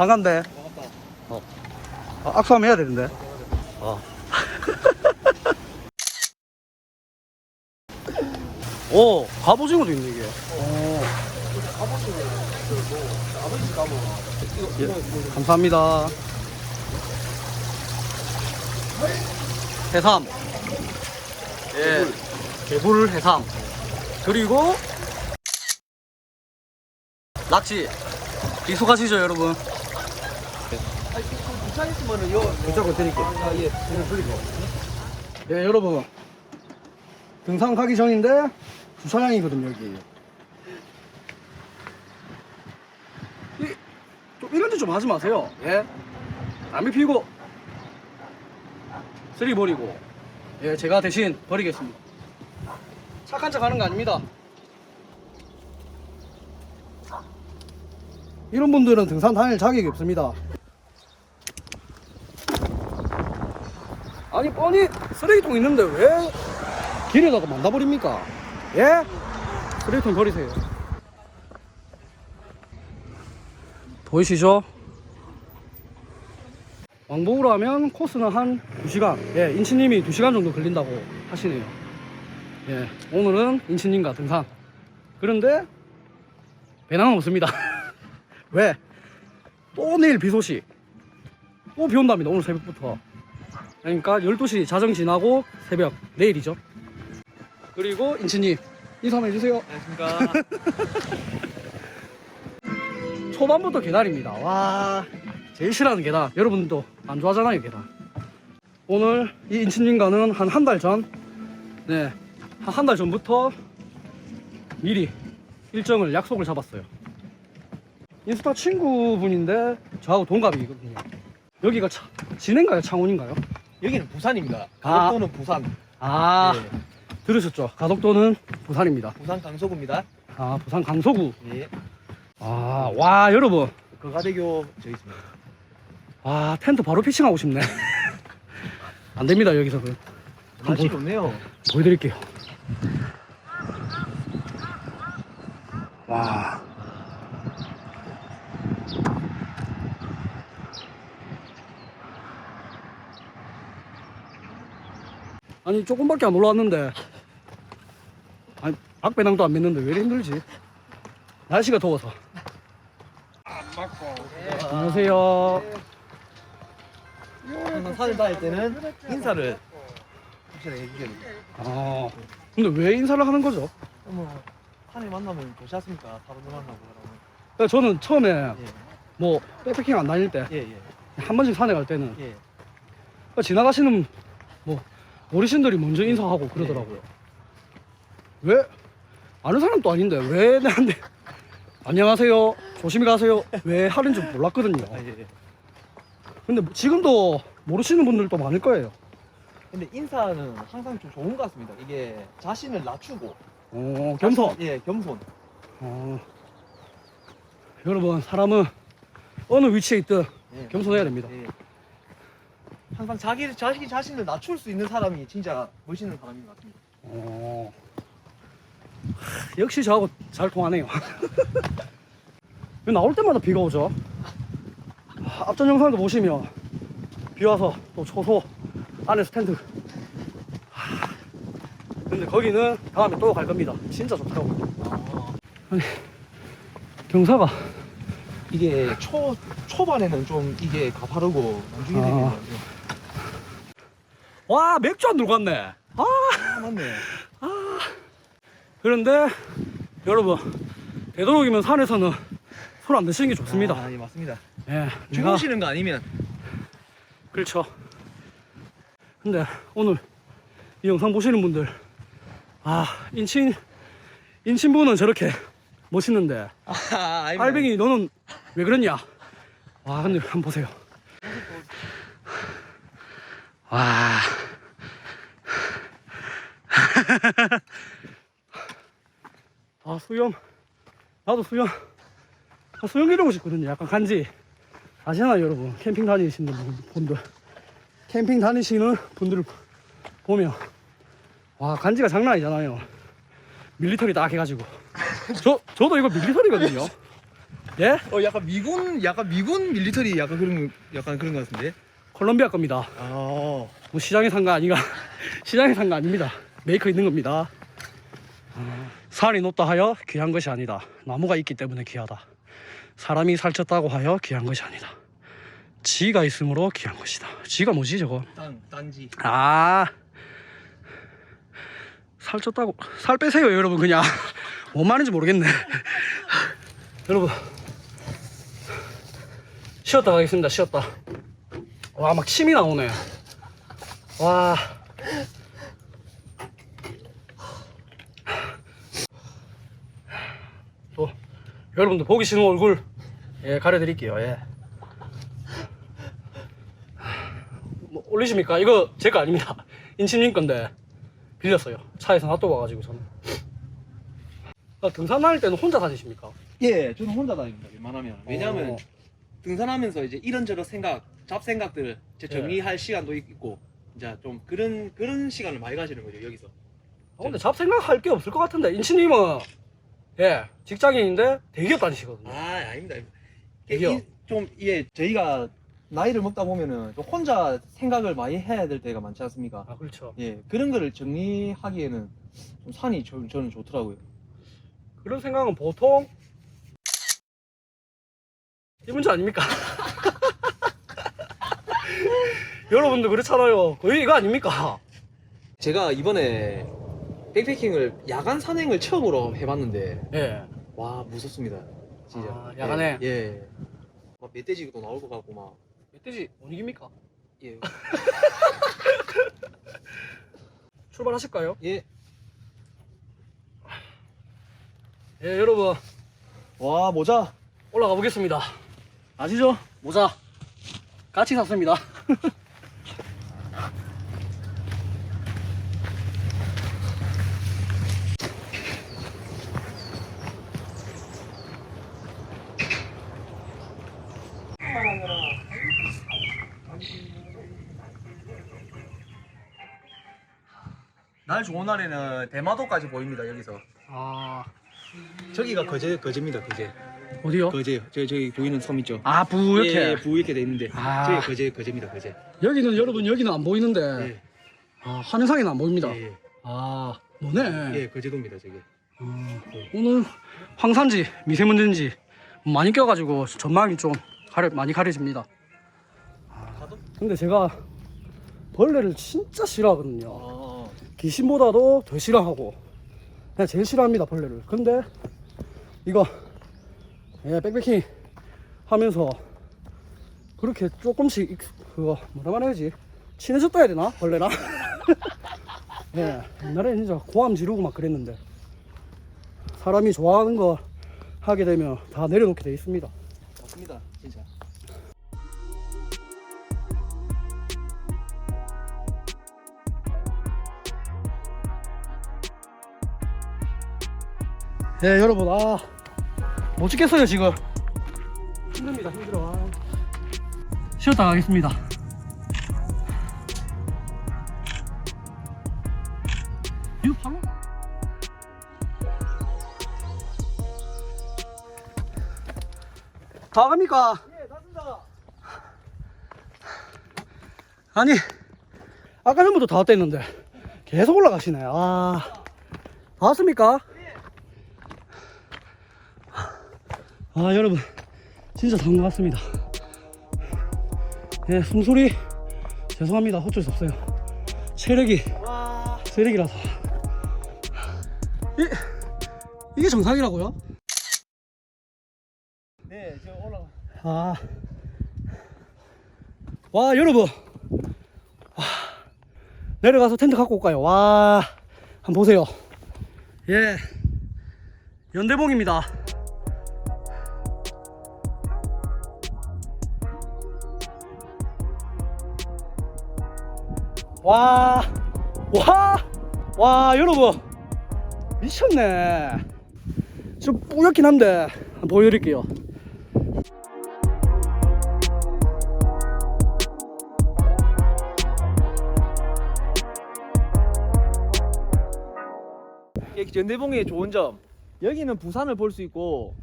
반갑다. 어. 아, 악수하면 해야 되는데. 어. 오, 갑오징어도 있네, 이게. 오. 이거, 이거. 감사합니다. 해삼. 예. 개불 해삼. 그리고 낚시. 익숙하시죠, 여러분? 괜찮으시면은 요. 무조건 드릴게요. 아, 예. 이거 드리고. 예, 여러분. 등산 가기 전인데 주차장이거든요, 여기. 이, 좀 이런 데 좀 하지 마세요. 예? 담배 피우고 쓰레기 버리고 예, 제가 대신 버리겠습니다. 착한 척 하는 거 아닙니다. 이런 분들은 등산 다닐 자격이 없습니다. 아니 뻔히 쓰레기통 있는데 왜 길에다가 만다버립니까? 예? 쓰레기통 버리세요. 보이시죠? 왕복으로 하면 코스는 한 2시간. 예, 인치님이 2시간 정도 걸린다고 하시네요. 예, 오늘은 인치님과 등산. 그런데 배낭은 없습니다. 왜? 또 내일 비 소식. 또 비 온답니다. 오늘 새벽부터. 그러니까 12시 자정 지나고 새벽 내일이죠. 그리고 인치님 인사 한번 해주세요. 안녕하십니까. 초반부터 계단입니다. 와, 제일 싫어하는 계단. 여러분도 안 좋아하잖아요, 계단. 오늘 이 인치님과는 한 한 달 전, 네, 한 한 달 전부터 미리 일정을 약속을 잡았어요. 인스타 친구분인데 저하고 동갑이거든요. 여기가 차, 진해인가요? 창원인가요? 여기는 부산입니다. 아. 가덕도는 부산. 아, 예. 들으셨죠? 가덕도는 부산입니다. 부산 강서구입니다. 아, 부산 강서구. 예. 아, 와, 여러분. 거가대교 저기 있습니다. 아, 텐트 바로 피칭하고 싶네. 안 됩니다, 여기서 그. 날씨 좋네요. 보여드릴게요. 와. 아니, 조금밖에 안 올라왔는데. 아니, 박배낭도 안 맺는데 왜 이리 힘들지? 날씨가 더워서. 안녕하세요. 항상 산을 다닐 때는 인사를 확실히 해주셔야 됩니다. 아, 근데 왜 인사를 하는 거죠? 뭐 산에 만나면 도시았습니까? 사람들 만나고 그러면. 그러니까 저는 처음에 예. 뭐 백패킹 안 다닐 때 한 예, 예. 번씩 산에 갈 때는 예. 그러니까 지나가시는 뭐 어르신들이 먼저 인사하고 그러더라고요. 왜 아는 사람도 아닌데 왜 나한테 안녕하세요 조심히 가세요 왜 하는 줄 몰랐거든요. 아, 예, 예. 근데 뭐 지금도 모르시는 분들도 많을 거예요. 근데 인사는 항상 좀 좋은 것 같습니다. 이게 자신을 낮추고 어, 겸손. 예, 겸손. 어, 여러분 사람은 어느 위치에 있든 예. 겸손해야 됩니다. 예. 항상 자기 자기 자신을 낮출 수 있는 사람이 진짜 멋있는 사람인 것 같습니다. 어, 하, 역시 저하고 잘 통하네요. 왜 나올 때마다 비가 오죠? 하, 앞전 영상도 보시면 비 와서 또 초소 안에 스탠드. 하, 근데 거기는 다음에 또 갈 겁니다. 진짜 좋다고. 아니 경사가 이게 초 초반에는 좀 이게 가파르고 나중에 아. 되면 와 맥주 안 들고 왔네. 아아 맞네. 그런데 여러분 되도록이면 산에서는 손안 대시는 게 좋습니다. 아, 예 맞습니다. 예, 내가 주무시는 거 아니면 그렇죠. 근데 오늘 이 영상 보시는 분들, 아 인친 인친분은 저렇게 멋있는데 아. 빨뱅이 너는 왜 그러냐? 와 근데 한번 보세요. 와. 아 수영 나도 수영 아, 수영 이러고 싶거든요. 약간 간지 아시나요 여러분? 캠핑 다니시는 분- 분들 캠핑 다니시는 분들을 보면 와 간지가 장난 아니잖아요. 밀리터리 딱 해가지고 저 저도 이거 밀리터리거든요. 예? 어 약간 미군 약간 미군 밀리터리 약간 그런 약간 그런 것 같은데. 콜롬비아 겁니다. 아. 뭐 시장에 산 거 아니가 시장에 산 거 아닙니다. 메이커 있는 겁니다. 산이 높다 하여 귀한 것이 아니다. 나무가 있기 때문에 귀하다. 사람이 살쪘다고 하여 귀한 것이 아니다. 지가 있으므로 귀한 것이다. 지가 뭐지 저거? 단 단지. 아 살쪘다고 살 빼세요 여러분 그냥 뭔 말인지 모르겠네 여러분 쉬었다 가겠습니다 쉬었다 와 막 침이 나오네 와 여러분들 보기 싫은 얼굴 예 가려드릴게요 예 뭐, 올리십니까? 이거 제 거 아닙니다. 인친님 건데 빌렸어요. 차에서 놔두고 와가지고 저는. 아, 등산 다닐 때는 혼자 다니십니까? 예, 저는 혼자 다닙니다. 웬만하면. 왜냐하면 어. 등산하면서 이제 이런저런 생각, 잡생각들 이제 예. 정리할 시간도 있고, 이제 좀 그런 그런 시간을 많이 가지는 거죠 여기서. 아, 근데 잡생각 할 게 없을 것 같은데 인친님은 예 직장인인데 대기업 다니시거든요. 아, 아닙니다. 이- 좀 이게 저희가 나이를 먹다 보면은 좀 혼자 생각을 많이 해야 될 때가 많지 않습니까? 아 그렇죠. 예, 그런 거를 정리하기에는 좀 산이 저, 저는 좋더라고요. 그런 생각은 보통 이 문제 아닙니까? 여러분들 그렇잖아요. 거의 이거 아닙니까? 제가 이번에 백패킹을 야간 산행을 처음으로 해봤는데 예. 와 무섭습니다. 진짜. 아, 야간에? 예. 예. 막 멧돼지도 나올 것 같고 막. 멧돼지 못 이깁니까? 예. 출발하실까요? 예. 예 여러분 와 모자. 올라가 보겠습니다. 아시죠? 모자 같이 샀습니다. 날 좋은 날에는 대마도까지 보입니다 여기서. 아 저기가 거제 거제입니다 거제. 어디요? 거제. 저 저기 보이는 섬 있죠. 아 부 이렇게 예, 예, 부 이렇게 돼 있는데. 아. 저기 거제 거제입니다 거제. 여기는 여러분 여기는 안 보이는데 예. 아, 화면상에는 안 보입니다. 예. 아 뭐네. 예, 거제도입니다 저기. 어, 오늘 황산지 미세먼지인지 많이 껴가지고 전망이 좀 가려, 많이 가려집니다. 가도? 근데 제가 벌레를 진짜 싫어하거든요. 아. 귀신보다도 더 싫어하고 그냥 제일 싫어합니다 벌레를. 근데 이거 예, 백패킹 하면서 그렇게 조금씩 익- 그거 뭐라 말해야지? 친해졌다 해야 되나 벌레랑 예 옛날에 진짜 고함 지르고 막 그랬는데 사람이 좋아하는 거 하게 되면 다 내려놓게 돼 있습니다. 맞습니다 예 여러분 아못 찍겠어요 지금 힘듭니다 힘들어 아. 쉬었다 가겠습니다 이거 바로 다 갑니까? 예. 아니 아까 전부터 다 왔다 했는데 계속 올라가시네 아다 왔습니까? 아 여러분 진짜 것 같습니다 예 숨소리 죄송합니다 어쩔 수 없어요 체력이 와. 체력이라서 이, 이게 정상이라고요? 네, 지금 올라가. 아. 와, 여러분. 와, 내려가서 텐트 갖고 올까요? 와, 한번 보세요. 예. 연대봉입니다. 와, 와, 와, 여러분. 미쳤네. 좀 뿌옇긴 한데, 한번 보여드릴게요. 이 연대봉의 좋은 점 여기는 부산을 볼 수 있고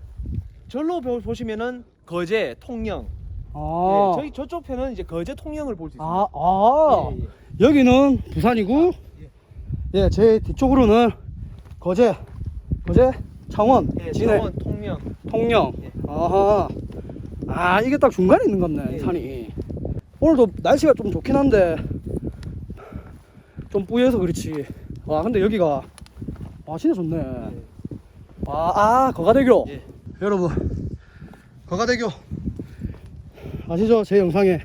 절로 보- 보시면은 거제, 통영. 아, 예, 저희 저쪽 편은 이제 거제, 통영을 볼 수 있습니다. 아, 아. 예, 예. 여기는 부산이고, 예, 제 뒤쪽으로는 거제, 거제, 창원, 예, 진해, 창원, 통영. 통영. 예. 아하. 아, 이게 딱 중간에 있는 겁네, 이 예. 산이. 오늘도 날씨가 좀 좋긴 한데, 좀 뿌여서 그렇지. 와, 근데 여기가, 와, 진짜 좋네. 예. 아, 아, 거가대교. 예. 여러분, 거가대교. 아시죠? 제 영상에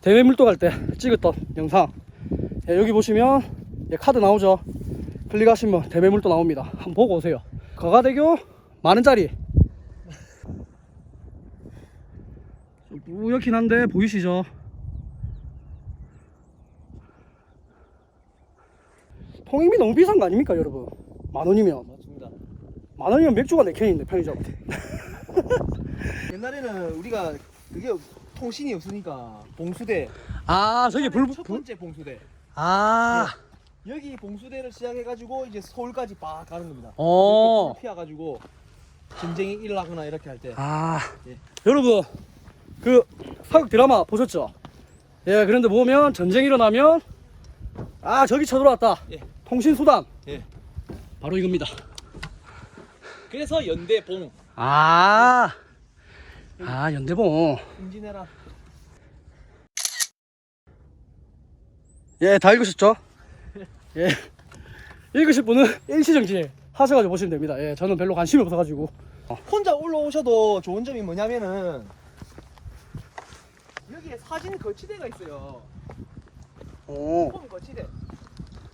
대회 물도 갈 때 찍었던 영상. 예, 여기 보시면 예, 카드 나오죠? 클릭하시면 대회 물도 나옵니다. 한번 보고 오세요. 거가대교 만원짜리. 좀 뿌옇긴 한데 보이시죠? 통임이 너무 비싼 거 아닙니까, 여러분? 만 원이면. 맞습니다. 만 원이면 맥주가 네 캔인데 편의점. 옛날에는 우리가 그게 통신이 없으니까 봉수대. 아 저기 불, 첫 불 번째 봉수대. 아, 여기 봉수대를 시작해가지고 이제 서울까지 빡 가는 겁니다. 어, 이렇게 피해가지고 전쟁이 일어나거나 이렇게 할 때. 아, 예. 여러분 그 사극 드라마 보셨죠? 예, 그런데 보면 전쟁 일어나면 아 저기 쳐들어왔다. 예. 통신 수단 예. 바로 이겁니다. 그래서 연대봉. 아, 아 연대봉. 임진왜란. 예, 다 읽으셨죠? 예, 읽으실 분은 일시정지 하셔가지고 보시면 됩니다. 예, 저는 별로 관심이 없어가지고. 혼자 올라오셔도 좋은 점이 뭐냐면은 여기에 사진 거치대가 있어요. 오, 홈 거치대.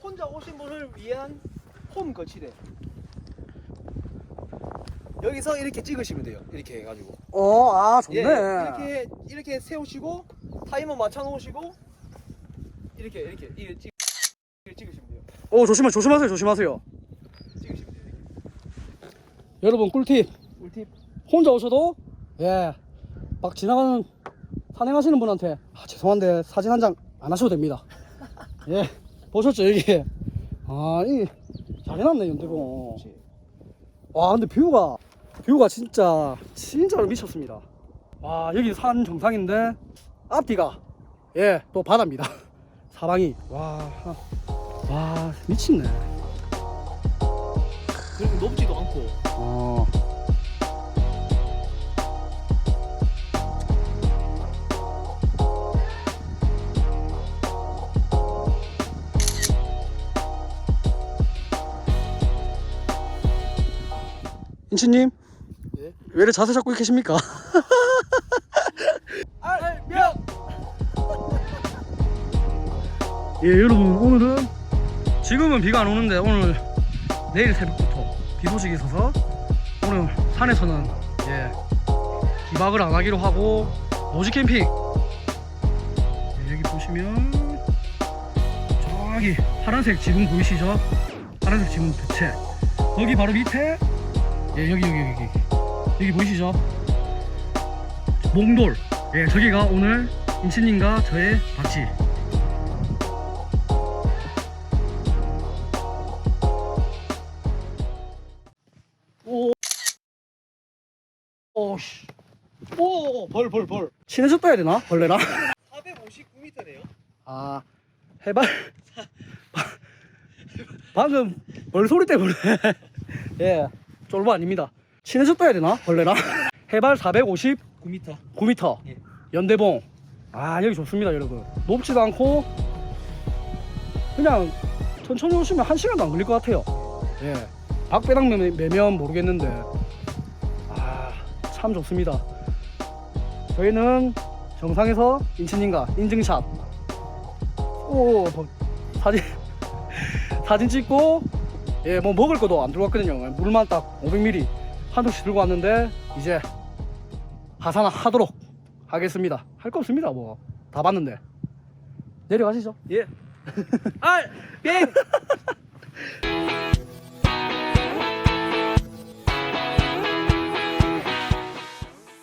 혼자 오신 분을 위한 홈 거치대. 여기서 이렇게 찍으시면 돼요. 이렇게 해가지고. 어, 아 좋네. 예, 이렇게 이렇게 세우시고 타이머 맞춰 놓으시고 이렇게 이렇게 이렇게 찍, 이렇게 찍으시면 돼요. 오 조심하 조심하세요 조심하세요. 찍으시면 돼요. 여러분 꿀팁 꿀팁. 혼자 오셔도 예 막 지나가는 산행하시는 분한테 아, 죄송한데 사진 한 장 안 하셔도 됩니다. 예 보셨죠 여기 아이 잘 해놨네. 그렇지. 와 근데 뷰가 뷰가 진짜 진짜로 미쳤습니다. 와 여기 산 정상인데 앞뒤가 예 또 바다입니다. 사방이 와, 와 미친네. 그리고 높지도 않고 어. 인치님 예? 왜 이렇게 자세 잡고 계십니까? 알명 예 여러분 오늘은 지금은 비가 안 오는데 오늘 내일 새벽부터 비 소식이 있어서 오늘 산에서는 예 기박을 안 하기로 하고 노지 캠핑 예, 여기 보시면 저기 파란색 지붕 보이시죠? 파란색 지붕 부채 거기 바로 밑에 예 여기 여기 여기 여기 보이시죠? 몽돌 예 저기가 오늘 임신님과 저의 밭이 오. 오씨. 오, 벌, 벌, 벌. 친해졌다 해야 되나? 벌레랑? 459m네요. 아, 해발. 방금 벌 소리 때문에. 예, 쫄보 아닙니다. 친해졌다 해야 되나? 벌레랑? 해발 459m. 9m. 예. 연대봉. 아, 여기 좋습니다, 여러분. 높지도 않고, 그냥 천천히 오시면 한 시간도 안 걸릴 것 같아요. 예. 박배당 매- 매면 모르겠는데, 아, 참 좋습니다. 저희는 정상에서 인친님과 인증샷. 오, 뭐, 사진, 사진 찍고, 예, 뭐 먹을 것도 안 들고 왔거든요. 물만 딱 500ml 한 통씩 들고 왔는데, 이제 하산을 하도록 하겠습니다. 할 거 없습니다, 뭐. 다 봤는데. 내려가시죠. 예. 알 명.